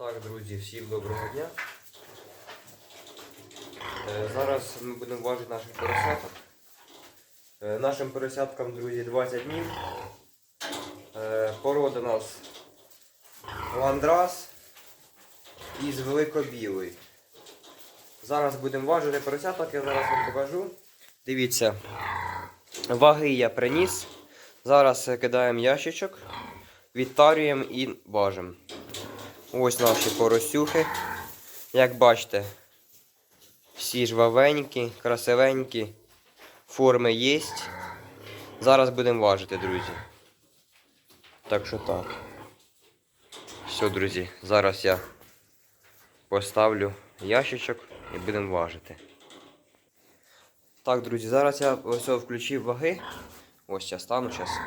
Так, друзі, всім доброго дня. Е, Зараз ми будемо важити наших поросяток. Е, Нашим поросяткам, друзі, 20 днів. Е, Порода у нас ландрас із великобілий. Зараз будемо важити поросяток, я зараз вам покажу. Дивіться, ваги я приніс. Зараз кидаємо ящичок, відтарюємо і важимо. Ось наші поросюхи. Як бачите, всі жвавенькі, красивенькі, форми є. Зараз будемо важити, друзі. Так що так. Все, друзі, зараз я поставлю ящичок і будемо важити. Так, друзі, зараз я ось включив ваги. Ось я стану зараз.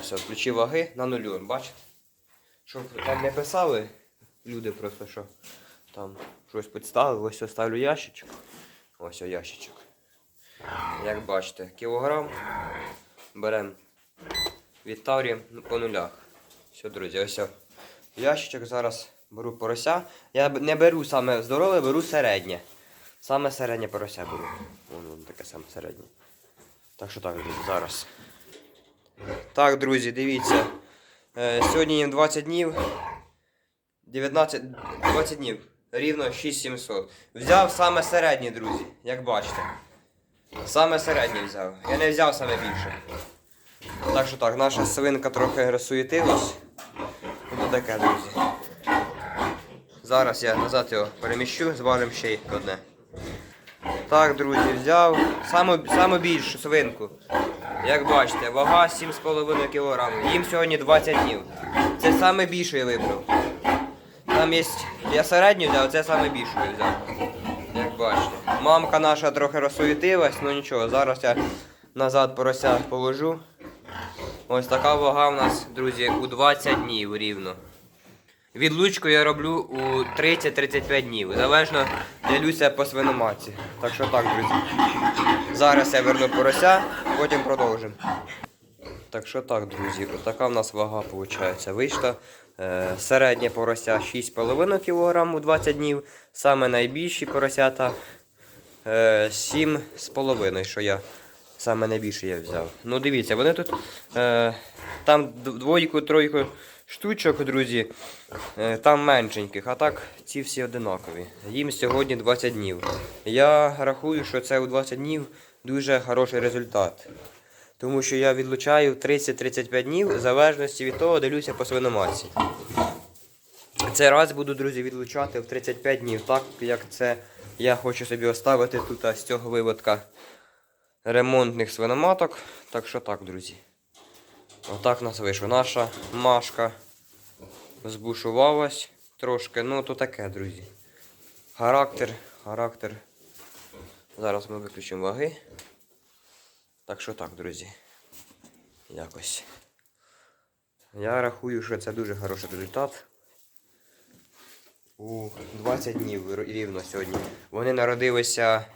Ось я включив ваги на нулю, бачите? Щоб там не писали люди просто, що там щось підставили, ось я ставлю ящичок. Ось о ящичок. Як бачите, кілограм беремо, відтарюємо ну, по нулях. Все, друзі, ось ящичок зараз беру порося. Я не беру саме здорове, беру середнє. Саме середнє порося беру. Воно воно таке саме середнє. Так що так, друзі, зараз. Так, друзі, дивіться. Е, Сьогодні їм 20 днів. 19, 20 днів. Рівно 6700. Взяв саме середнє, друзі, як бачите. Саме середнє взяв. Я не взяв саме більше. Так що так, наша свинка трохи розсуєтилась. Ось таке, друзі. Зараз я назад його переміщу, зважимо ще одне. Так, друзі, взяв саму, саму більшу свинку. Як бачите, вага 7,5 кг. Їм сьогодні 20 днів. Це я вибрав. Там є. Я середню взяв, це саме більшу я взяв. Як бачите. Мамка наша трохи розсуетилась, ну нічого, зараз я назад порося положу. Ось така вага в нас, друзі, у 20 днів рівно. Відлучку я роблю у 30-35 днів. Залежно ділюся по свиноматці. Так що так, друзі. Зараз я верну порося, потім продовжимо. Так що так, друзі, така в нас вага виходить. Вийшла. Е, середнє порося 6,5 кг у 20 днів. Саме найбільші поросята е, 7,5, що я саме найбільше я взяв. Ну дивіться, вони тут е, там д- двойку, тройку штучок, друзі, е, там меншеньких, а так ці всі одинакові. Їм сьогодні 20 днів. Я рахую, що це у 20 днів дуже хороший результат. Тому що я відлучаю 30-35 днів в залежності від того, дивлюся по свиноматці. Цей раз буду, друзі, відлучати в 35 днів, так як це я хочу собі оставити тут з цього виводка ремонтних свиноматок. Так що так, друзі. Отак в нас вийшло. Наша машка збушувалась трошки. Ну, то таке, друзі. Характер, характер. Зараз ми виключимо ваги. Так що так, друзі. Якось. Я рахую, що це дуже хороший результат. У 20 днів рівно сьогодні. Вони народилися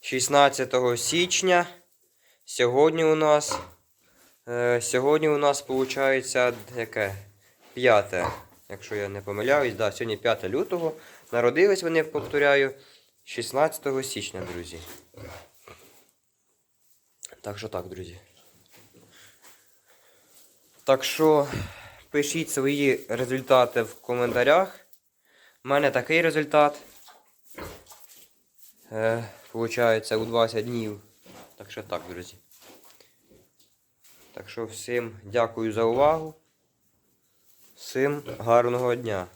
16 січня. Сьогодні у нас. Е, сьогодні у нас виходить яке? 5. Якщо я не помиляюсь, да, сьогодні 5 лютого. Народились вони, повторяю, 16 січня, друзі. Так що так, друзі. Так що пишіть свої результати в коментарях. У мене такий результат. Е, Получається у 20 днів. Так що так, друзі. Так що всім дякую за увагу. Всім гарного дня.